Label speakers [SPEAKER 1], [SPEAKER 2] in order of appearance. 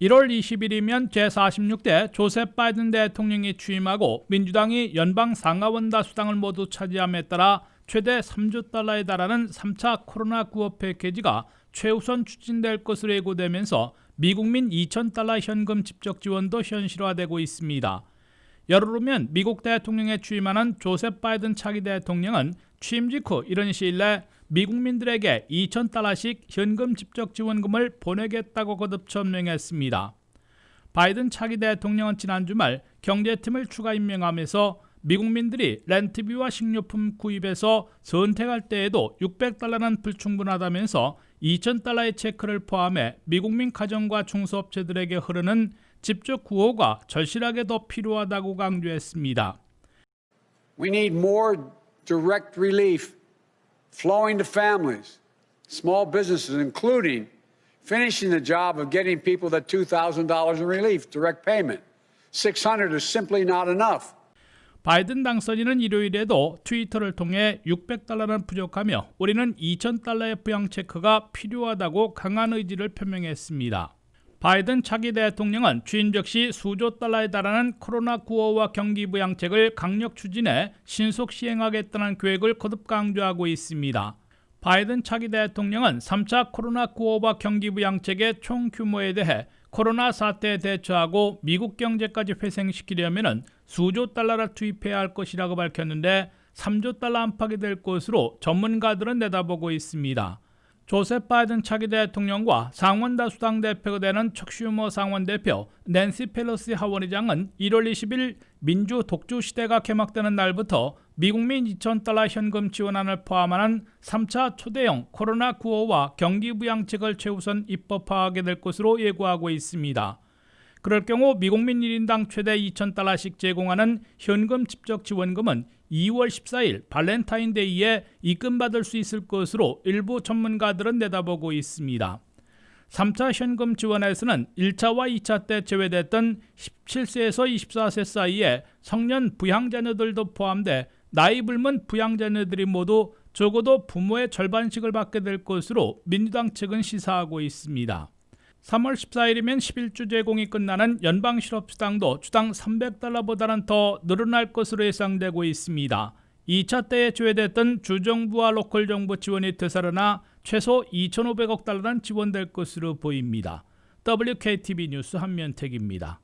[SPEAKER 1] 1월 20일이면 제46대 조셉 바이든 대통령이 취임하고 민주당이 연방 상하원 다수당을 모두 차지함에 따라 최대 3조 달러에 달하는 3차 코로나 구호 패키지가 최우선 추진될 것으로 예고되면서 미국민 2,000달러 현금 직접 지원도 현실화되고 있습니다. 후면 미국 대통령에 취임하는 조셉 바이든 차기 대통령은 취임 직후 이런 시일 내 미국민들에게 2,000달러씩 현금 직접 지원금을 보내겠다고 거듭 천명했습니다. 바이든 차기 대통령은 지난 주말 경제팀을 추가 임명하면서 미국민들이 렌트비와 식료품 구입에서 선택할 때에도 600달러는 불충분하다면서 2,000달러의 체크를 포함해 미국민 가정과 중소업체들에게 흐르는 직접 구호가 절실하게 더 필요하다고 강조했습니다.
[SPEAKER 2] We need more direct relief flowing to families, small businesses, including finishing the job of getting people that $2,000 in relief, direct payment. 600 is simply not enough.
[SPEAKER 1] 바이든 당선인은 일요일에도 트위터를 통해 600달러는 부족하며 우리는 2,000달러의 부양 체크가 필요하다고 강한 의지를 표명했습니다. 바이든 차기 대통령은 취임 즉시 수조 달러에 달하는 코로나 구호와 경기 부양책을 강력 추진해 신속 시행하겠다는 계획을 거듭 강조하고 있습니다. 바이든 차기 대통령은 3차 코로나 구호와 경기 부양책의 총 규모에 대해 코로나 사태에 대처하고 미국 경제까지 회생시키려면 수조 달러를 투입해야 할 것이라고 밝혔는데 3조 달러 안팎이 될 것으로 전문가들은 내다보고 있습니다. 조셉 바이든 차기 대통령과 상원 다수당 대표가 되는 척슈머 상원 대표, 낸시 펠로시 하원의장은 1월 20일 민주 독주 시대가 개막되는 날부터 미국민 2,000달러 현금 지원안을 포함하는 3차 초대형 코로나 구호와 경기 부양책을 최우선 입법화하게 될 것으로 예고하고 있습니다. 그럴 경우 미국민 1인당 최대 2,000달러씩 제공하는 현금 직접 지원금은 2월 14일 발렌타인데이에 입금받을 수 있을 것으로 일부 전문가들은 내다보고 있습니다. 3차 현금 지원에서는 1차와 2차 때 제외됐던 17세에서 24세 사이에 성년 부양자녀들도 포함돼 나이 불문 부양자녀들이 모두 적어도 부모의 절반씩을 받게 될 것으로 민주당 측은 시사하고 있습니다. 3월 14일이면 11주 제공이 끝나는 연방 실업수당도 주당 300달러보다는 더 늘어날 것으로 예상되고 있습니다. 2차 때에 제외됐던 주정부와 로컬 정부 지원이 되살아나 최소 2,500억 달러는 지원될 것으로 보입니다. WKTV 뉴스 한면택입니다.